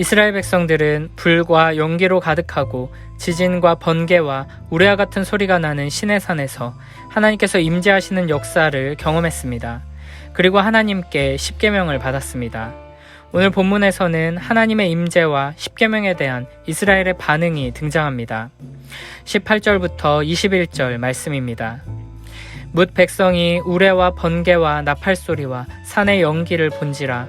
이스라엘 백성들은 불과 연기로 가득하고 지진과 번개와 우레와 같은 소리가 나는 시내산에서 하나님께서 임재하시는 역사를 경험했습니다. 그리고 하나님께 십계명을 받았습니다. 오늘 본문에서는 하나님의 임재와 십계명에 대한 이스라엘의 반응이 등장합니다. 18절부터 21절 말씀입니다. 뭇 백성이 우레와 번개와 나팔 소리와 산의 연기를 본지라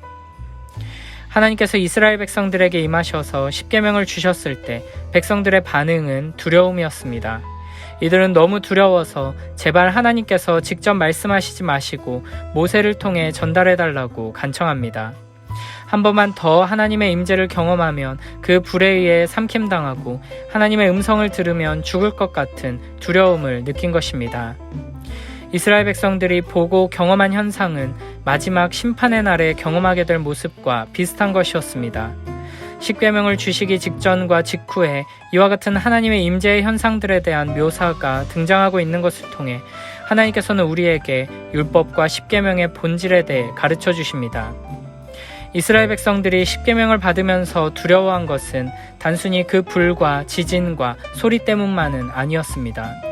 하나님께서 이스라엘 백성들에게 임하셔서 십계명을 주셨을 때 백성들의 반응은 두려움이었습니다. 이들은 너무 두려워서 제발 하나님께서 직접 말씀하시지 마시고 모세를 통해 전달해 달라고 간청합니다. 한 번만 더 하나님의 임재를 경험하면 그 불에 의해 삼킴당하고 하나님의 음성을 들으면 죽을 것 같은 두려움을 느낀 것입니다. 이스라엘 백성들이 보고 경험한 현상은 마지막 심판의 날에 경험하게 될 모습과 비슷한 것이었습니다. 십계명을 주시기 직전과 직후에 이와 같은 하나님의 임재의 현상들에 대한 묘사가 등장하고 있는 것을 통해 하나님께서는 우리에게 율법과 십계명의 본질에 대해 가르쳐 주십니다. 이스라엘 백성들이 십계명을 받으면서 두려워한 것은 단순히 그 불과 지진과 소리 때문만은 아니었습니다.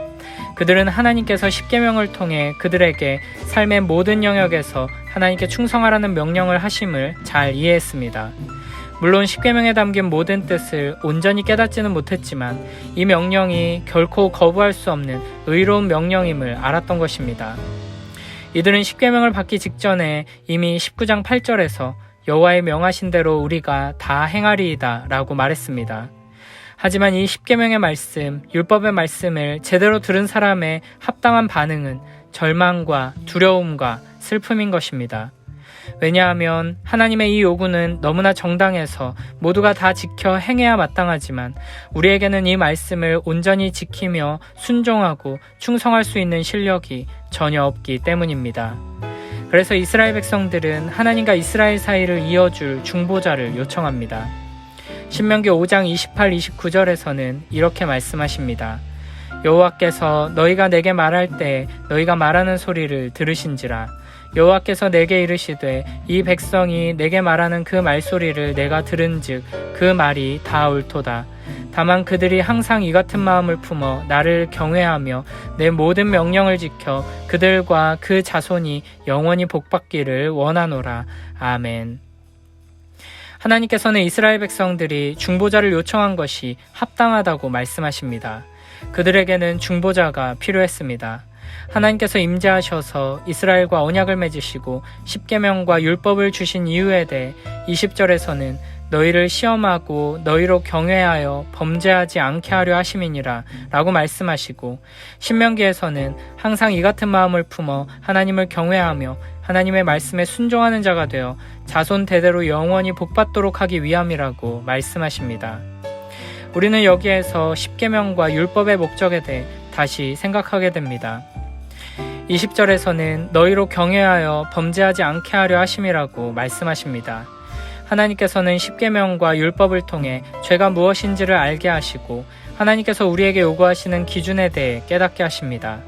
그들은 하나님께서 십계명을 통해 그들에게 삶의 모든 영역에서 하나님께 충성하라는 명령을 하심을 잘 이해했습니다. 물론 십계명에 담긴 모든 뜻을 온전히 깨닫지는 못했지만 이 명령이 결코 거부할 수 없는 의로운 명령임을 알았던 것입니다. 이들은 십계명을 받기 직전에 이미 19장 8절에서 여호와의 명하신 대로 우리가 다 행하리이다라고 말했습니다. 하지만 이 십계명의 말씀, 율법의 말씀을 제대로 들은 사람의 합당한 반응은 절망과 두려움과 슬픔인 것입니다. 왜냐하면 하나님의 이 요구는 너무나 정당해서 모두가 다 지켜 행해야 마땅하지만 우리에게는 이 말씀을 온전히 지키며 순종하고 충성할 수 있는 실력이 전혀 없기 때문입니다. 그래서 이스라엘 백성들은 하나님과 이스라엘 사이를 이어줄 중보자를 요청합니다. 신명기 5장 28, 29절에서는 이렇게 말씀하십니다. 여호와께서 너희가 내게 말할 때 너희가 말하는 소리를 들으신지라. 여호와께서 내게 이르시되 이 백성이 내게 말하는 그 말소리를 내가 들은즉 그 말이 다 옳도다. 다만 그들이 항상 이 같은 마음을 품어 나를 경외하며 내 모든 명령을 지켜 그들과 그 자손이 영원히 복받기를 원하노라. 아멘 하나님께서는 이스라엘 백성들이 중보자를 요청한 것이 합당하다고 말씀하십니다. 그들에게는 중보자가 필요했습니다. 하나님께서 임재하셔서 이스라엘과 언약을 맺으시고 십계명과 율법을 주신 이유에 대해 20절에서는 너희를 시험하고 너희로 경외하여 범죄하지 않게 하려 하심이니라 라고 말씀하시고 신명기에서는 항상 이 같은 마음을 품어 하나님을 경외하며 하나님의 말씀에 순종하는 자가 되어 자손 대대로 영원히 복받도록 하기 위함이라고 말씀하십니다. 우리는 여기에서 십계명과 율법의 목적에 대해 다시 생각하게 됩니다. 20절에서는 너희로 경외하여 범죄하지 않게 하려 하심이라고 말씀하십니다. 하나님께서는 십계명과 율법을 통해 죄가 무엇인지를 알게 하시고 하나님께서 우리에게 요구하시는 기준에 대해 깨닫게 하십니다.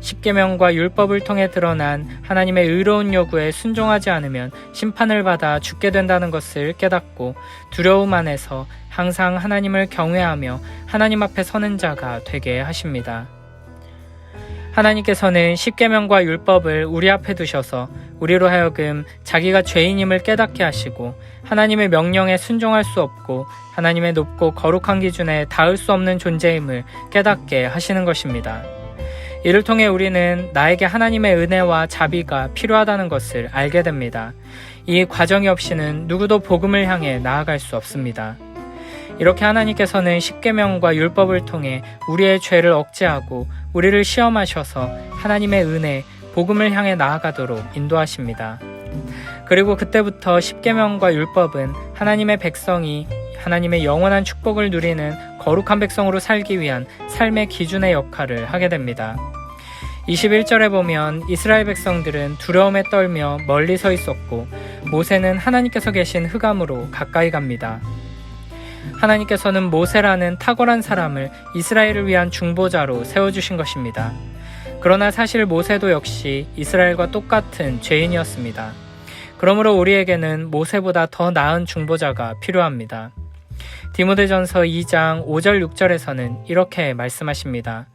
십계명과 율법을 통해 드러난 하나님의 의로운 요구에 순종하지 않으면 심판을 받아 죽게 된다는 것을 깨닫고 두려움 안에서 항상 하나님을 경외하며 하나님 앞에 서는 자가 되게 하십니다. 하나님께서는 십계명과 율법을 우리 앞에 두셔서 우리로 하여금 자기가 죄인임을 깨닫게 하시고 하나님의 명령에 순종할 수 없고 하나님의 높고 거룩한 기준에 닿을 수 없는 존재임을 깨닫게 하시는 것입니다. 이를 통해 우리는 나에게 하나님의 은혜와 자비가 필요하다는 것을 알게 됩니다. 이 과정이 없이는 누구도 복음을 향해 나아갈 수 없습니다. 이렇게 하나님께서는 십계명과 율법을 통해 우리의 죄를 억제하고 우리를 시험하셔서 하나님의 은혜, 복음을 향해 나아가도록 인도하십니다. 그리고 그때부터 십계명과 율법은 하나님의 백성이 하나님의 영원한 축복을 누리는 거룩한 백성으로 살기 위한 삶의 기준의 역할을 하게 됩니다. 21절에 보면 이스라엘 백성들은 두려움에 떨며 멀리 서 있었고 모세는 하나님께서 계신 흑암으로 가까이 갑니다. 하나님께서는 모세라는 탁월한 사람을 이스라엘을 위한 중보자로 세워주신 것입니다. 그러나 사실 모세도 역시 이스라엘과 똑같은 죄인이었습니다. 그러므로 우리에게는 모세보다 더 나은 중보자가 필요합니다. 디모데전서 2장 5절 6절에서는 이렇게 말씀하십니다.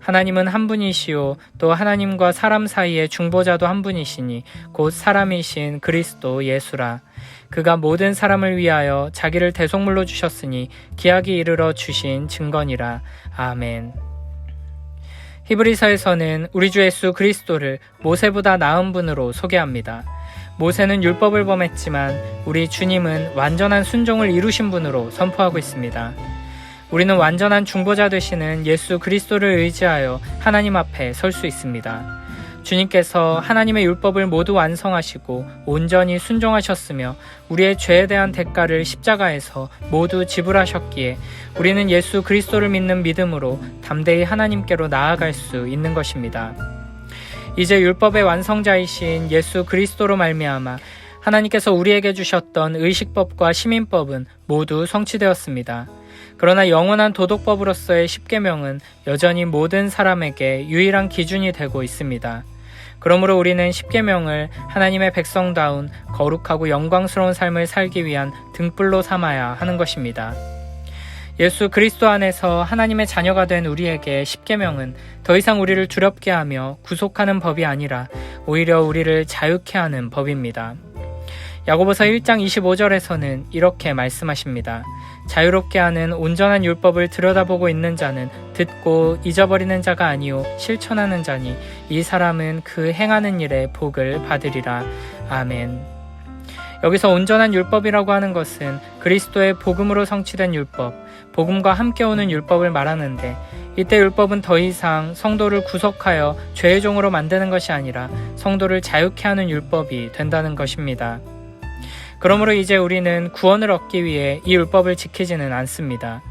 하나님은 한 분이시요 또 하나님과 사람 사이의 중보자도 한 분이시니 곧 사람이신 그리스도 예수라 그가 모든 사람을 위하여 자기를 대속물로 주셨으니 기약이 이르러 주신 증거니라 아멘. 히브리서에서는 우리 주 예수 그리스도를 모세보다 나은 분으로 소개합니다. 모세는 율법을 범했지만 우리 주님은 완전한 순종을 이루신 분으로 선포하고 있습니다. 우리는 완전한 중보자 되시는 예수 그리스도를 의지하여 하나님 앞에 설 수 있습니다. 주님께서 하나님의 율법을 모두 완성하시고 온전히 순종하셨으며 우리의 죄에 대한 대가를 십자가에서 모두 지불하셨기에 우리는 예수 그리스도를 믿는 믿음으로 담대히 하나님께로 나아갈 수 있는 것입니다. 이제 율법의 완성자이신 예수 그리스도로 말미암아 하나님께서 우리에게 주셨던 의식법과 시민법은 모두 성취되었습니다. 그러나 영원한 도덕법으로서의 십계명은 여전히 모든 사람에게 유일한 기준이 되고 있습니다. 그러므로 우리는 십계명을 하나님의 백성다운 거룩하고 영광스러운 삶을 살기 위한 등불로 삼아야 하는 것입니다. 예수 그리스도 안에서 하나님의 자녀가 된 우리에게 십계명은 더 이상 우리를 두렵게 하며 구속하는 법이 아니라 오히려 우리를 자유케 하는 법입니다. 야고보서 1장 25절에서는 이렇게 말씀하십니다. 자유롭게 하는 온전한 율법을 들여다보고 있는 자는 듣고 잊어버리는 자가 아니요 실천하는 자니 이 사람은 그 행하는 일에 복을 받으리라. 아멘. 여기서 온전한 율법이라고 하는 것은 그리스도의 복음으로 성취된 율법, 복음과 함께 오는 율법을 말하는데 이때 율법은 더 이상 성도를 구속하여 죄의 종으로 만드는 것이 아니라 성도를 자유케 하는 율법이 된다는 것입니다. 그러므로 이제 우리는 구원을 얻기 위해 이 율법을 지키지는 않습니다.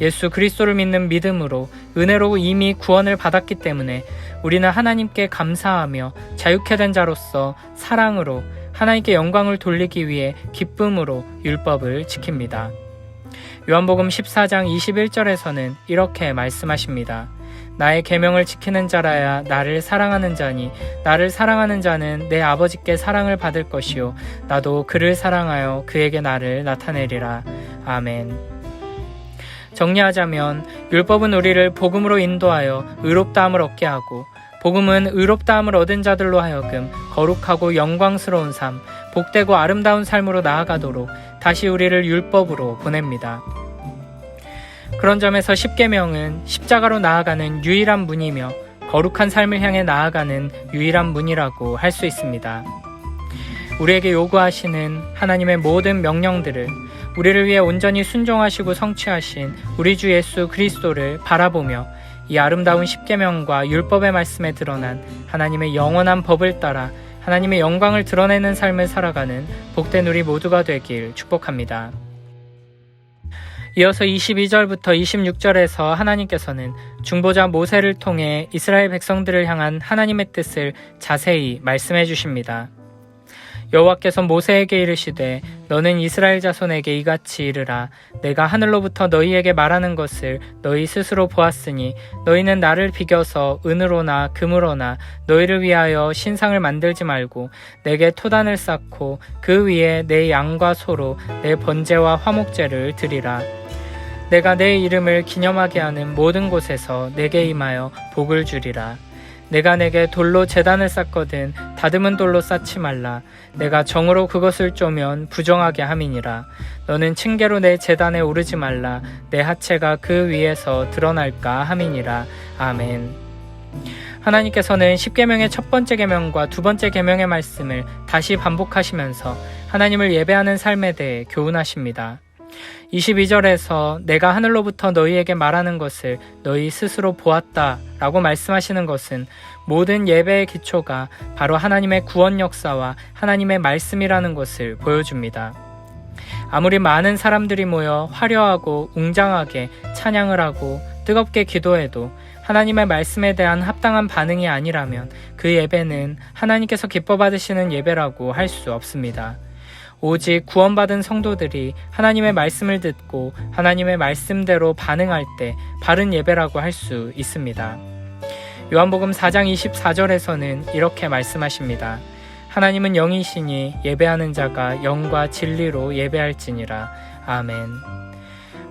예수 그리스도를 믿는 믿음으로 은혜로 이미 구원을 받았기 때문에 우리는 하나님께 감사하며 자유케 된 자로서 사랑으로 하나님께 영광을 돌리기 위해 기쁨으로 율법을 지킵니다. 요한복음 14장 21절에서는 이렇게 말씀하십니다. 나의 계명을 지키는 자라야 나를 사랑하는 자니 나를 사랑하는 자는 내 아버지께 사랑을 받을 것이요 나도 그를 사랑하여 그에게 나를 나타내리라 아멘. 정리하자면 율법은 우리를 복음으로 인도하여 의롭다함을 얻게 하고 복음은 의롭다함을 얻은 자들로 하여금 거룩하고 영광스러운 삶, 복되고 아름다운 삶으로 나아가도록 다시 우리를 율법으로 보냅니다. 그런 점에서 십계명은 십자가로 나아가는 유일한 문이며 거룩한 삶을 향해 나아가는 유일한 문이라고 할 수 있습니다. 우리에게 요구하시는 하나님의 모든 명령들을 우리를 위해 온전히 순종하시고 성취하신 우리 주 예수 그리스도를 바라보며 이 아름다운 십계명과 율법의 말씀에 드러난 하나님의 영원한 법을 따라 하나님의 영광을 드러내는 삶을 살아가는 복된 우리 모두가 되길 축복합니다. 이어서 22절부터 26절에서 하나님께서는 중보자 모세를 통해 이스라엘 백성들을 향한 하나님의 뜻을 자세히 말씀해 주십니다. 여호와께서 모세에게 이르시되 너는 이스라엘 자손에게 이같이 이르라 내가 하늘로부터 너희에게 말하는 것을 너희 스스로 보았으니 너희는 나를 비겨서 은으로나 금으로나 너희를 위하여 신상을 만들지 말고 내게 토단을 쌓고 그 위에 내 양과 소로 내 번제와 화목제를 드리라 내가 내 이름을 기념하게 하는 모든 곳에서 내게 임하여 복을 주리라. 내가 내게 돌로 재단을 쌓거든 다듬은 돌로 쌓지 말라. 내가 정으로 그것을 쪼면 부정하게 함이니라. 너는 층계로 내 재단에 오르지 말라. 내 하체가 그 위에서 드러날까 함이니라. 아멘. 하나님께서는 10계명의 첫 번째 계명과 두 번째 계명의 말씀을 다시 반복하시면서 하나님을 예배하는 삶에 대해 교훈하십니다. 22절에서 내가 하늘로부터 너희에게 말하는 것을 너희 스스로 보았다 라고 말씀하시는 것은 모든 예배의 기초가 바로 하나님의 구원 역사와 하나님의 말씀이라는 것을 보여줍니다. 아무리 많은 사람들이 모여 화려하고 웅장하게 찬양을 하고 뜨겁게 기도해도 하나님의 말씀에 대한 합당한 반응이 아니라면 그 예배는 하나님께서 기뻐 받으시는 예배라고 할 수 없습니다. 오직 구원받은 성도들이 하나님의 말씀을 듣고 하나님의 말씀대로 반응할 때 바른 예배라고 할 수 있습니다. 요한복음 4장 24절에서는 이렇게 말씀하십니다. 하나님은 영이시니 예배하는 자가 영과 진리로 예배할지니라. 아멘.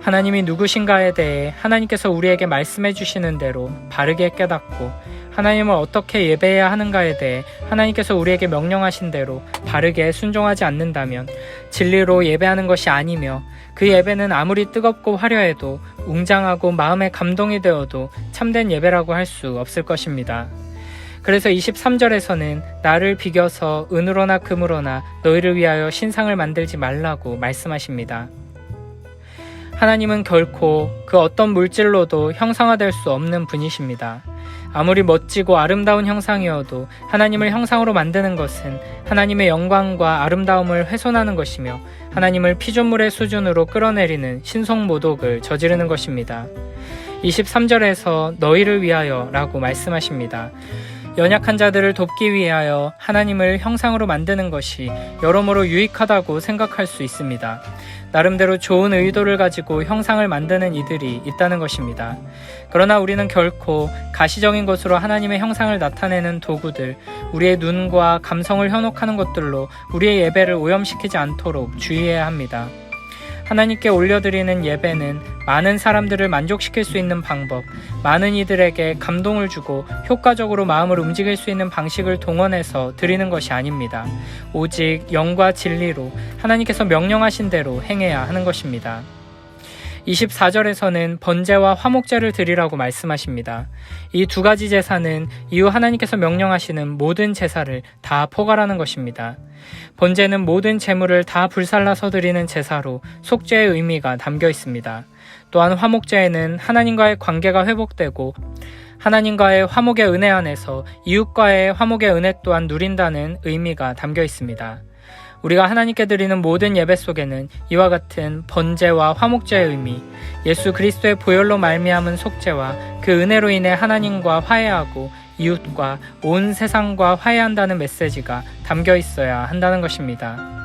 하나님이 누구신가에 대해 하나님께서 우리에게 말씀해 주시는 대로 바르게 깨닫고 하나님을 어떻게 예배해야 하는가에 대해 하나님께서 우리에게 명령하신 대로 바르게 순종하지 않는다면 진리로 예배하는 것이 아니며 그 예배는 아무리 뜨겁고 화려해도 웅장하고 마음에 감동이 되어도 참된 예배라고 할 수 없을 것입니다. 그래서 23절에서는 나를 비겨서 은으로나 금으로나 너희를 위하여 신상을 만들지 말라고 말씀하십니다. 하나님은 결코 그 어떤 물질로도 형상화될 수 없는 분이십니다. 아무리 멋지고 아름다운 형상이어도 하나님을 형상으로 만드는 것은 하나님의 영광과 아름다움을 훼손하는 것이며 하나님을 피조물의 수준으로 끌어내리는 신성모독을 저지르는 것입니다. 23절에서 너희를 위하여 라고 말씀하십니다. 연약한 자들을 돕기 위하여 하나님을 형상으로 만드는 것이 여러모로 유익하다고 생각할 수 있습니다. 나름대로 좋은 의도를 가지고 형상을 만드는 이들이 있다는 것입니다. 그러나 우리는 결코 가시적인 것으로 하나님의 형상을 나타내는 도구들, 우리의 눈과 감성을 현혹하는 것들로 우리의 예배를 오염시키지 않도록 주의해야 합니다. 하나님께 올려드리는 예배는 많은 사람들을 만족시킬 수 있는 방법, 많은 이들에게 감동을 주고 효과적으로 마음을 움직일 수 있는 방식을 동원해서 드리는 것이 아닙니다. 오직 영과 진리로 하나님께서 명령하신 대로 행해야 하는 것입니다. 24절에서는 번제와 화목제를 드리라고 말씀하십니다. 이 두 가지 제사는 이후 하나님께서 명령하시는 모든 제사를 다 포괄하는 것입니다. 번제는 모든 제물을 다 불살라서 드리는 제사로 속죄의 의미가 담겨 있습니다. 또한 화목제에는 하나님과의 관계가 회복되고 하나님과의 화목의 은혜 안에서 이웃과의 화목의 은혜 또한 누린다는 의미가 담겨 있습니다. 우리가 하나님께 드리는 모든 예배 속에는 이와 같은 번제와 화목제의 의미, 예수 그리스도의 보혈로 말미암은 속죄와 그 은혜로 인해 하나님과 화해하고 이웃과 온 세상과 화해한다는 메시지가 담겨 있어야 한다는 것입니다.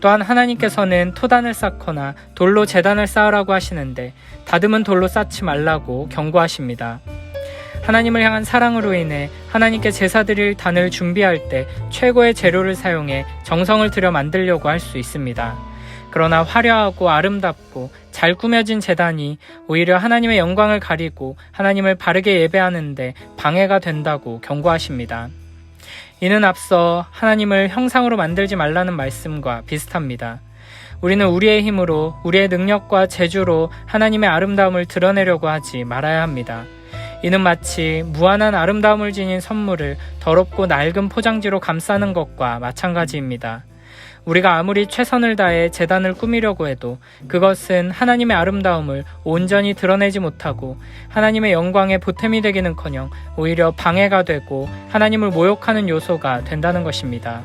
또한 하나님께서는 토단을 쌓거나 돌로 재단을 쌓으라고 하시는데 다듬은 돌로 쌓지 말라고 경고하십니다. 하나님을 향한 사랑으로 인해 하나님께 제사 드릴 단을 준비할 때 최고의 재료를 사용해 정성을 들여 만들려고 할 수 있습니다. 그러나 화려하고 아름답고 잘 꾸며진 재단이 오히려 하나님의 영광을 가리고 하나님을 바르게 예배하는데 방해가 된다고 경고하십니다. 이는 앞서 하나님을 형상으로 만들지 말라는 말씀과 비슷합니다. 우리는 우리의 힘으로 우리의 능력과 재주로 하나님의 아름다움을 드러내려고 하지 말아야 합니다. 이는 마치 무한한 아름다움을 지닌 선물을 더럽고 낡은 포장지로 감싸는 것과 마찬가지입니다. 우리가 아무리 최선을 다해 재단을 꾸미려고 해도 그것은 하나님의 아름다움을 온전히 드러내지 못하고 하나님의 영광의 보탬이 되기는커녕 오히려 방해가 되고 하나님을 모욕하는 요소가 된다는 것입니다.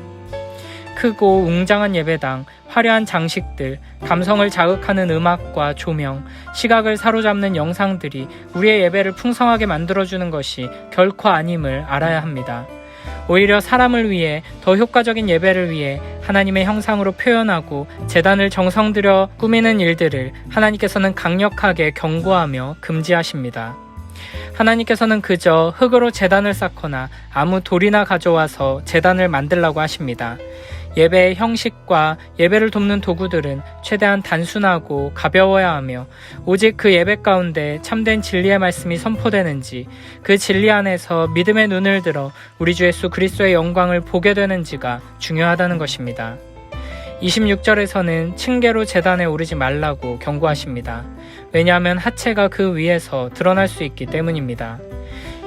크고 웅장한 예배당, 화려한 장식들, 감성을 자극하는 음악과 조명, 시각을 사로잡는 영상들이 우리의 예배를 풍성하게 만들어주는 것이 결코 아님을 알아야 합니다. 오히려 사람을 위해 더 효과적인 예배를 위해 하나님의 형상으로 표현하고 재단을 정성 들여 꾸미는 일들을 하나님께서는 강력하게 경고하며 금지하십니다. 하나님께서는 그저 흙으로 재단을 쌓거나 아무 돌이나 가져와서 재단을 만들라고 하십니다. 예배의 형식과 예배를 돕는 도구들은 최대한 단순하고 가벼워야 하며 오직 그 예배 가운데 참된 진리의 말씀이 선포되는지 그 진리 안에서 믿음의 눈을 들어 우리 주 예수 그리스도의 영광을 보게 되는지가 중요하다는 것입니다. 26절에서는 층계로 재단에 오르지 말라고 경고하십니다. 왜냐하면 하체가 그 위에서 드러날 수 있기 때문입니다.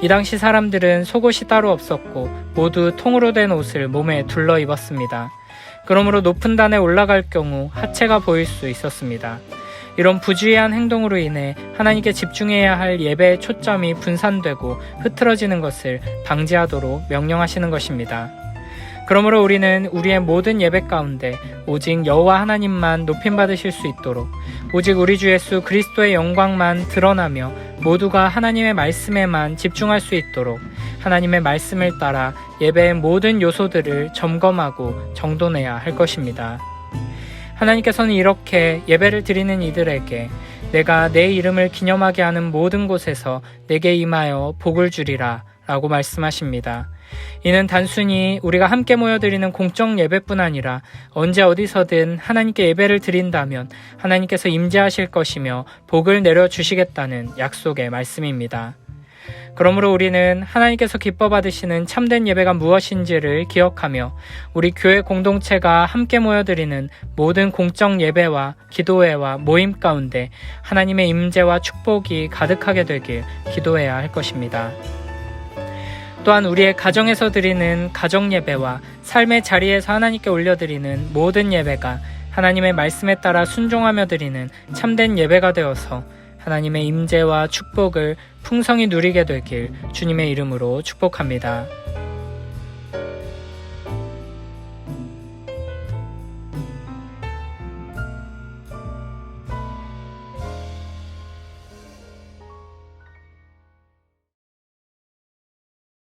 이 당시 사람들은 속옷이 따로 없었고 모두 통으로 된 옷을 몸에 둘러 입었습니다. 그러므로 높은 단에 올라갈 경우 하체가 보일 수 있었습니다. 이런 부주의한 행동으로 인해 하나님께 집중해야 할 예배의 초점이 분산되고 흐트러지는 것을 방지하도록 명령하시는 것입니다. 그러므로 우리는 우리의 모든 예배 가운데 오직 여호와 하나님만 높임 받으실 수 있도록 오직 우리 주 예수 그리스도의 영광만 드러나며 모두가 하나님의 말씀에만 집중할 수 있도록 하나님의 말씀을 따라 예배의 모든 요소들을 점검하고 정돈해야 할 것입니다. 하나님께서는 이렇게 예배를 드리는 이들에게 내가 내 이름을 기념하게 하는 모든 곳에서 내게 임하여 복을 주리라 라고 말씀하십니다. 이는 단순히 우리가 함께 모여드리는 공적 예배뿐 아니라 언제 어디서든 하나님께 예배를 드린다면 하나님께서 임재하실 것이며 복을 내려주시겠다는 약속의 말씀입니다. 그러므로 우리는 하나님께서 기뻐 받으시는 참된 예배가 무엇인지를 기억하며 우리 교회 공동체가 함께 모여드리는 모든 공적 예배와 기도회와 모임 가운데 하나님의 임재와 축복이 가득하게 되길 기도해야 할 것입니다. 또한 우리의 가정에서 드리는 가정 예배와 삶의 자리에서 하나님께 올려드리는 모든 예배가 하나님의 말씀에 따라 순종하며 드리는 참된 예배가 되어서 하나님의 임재와 축복을 풍성히 누리게 되길 주님의 이름으로 축복합니다.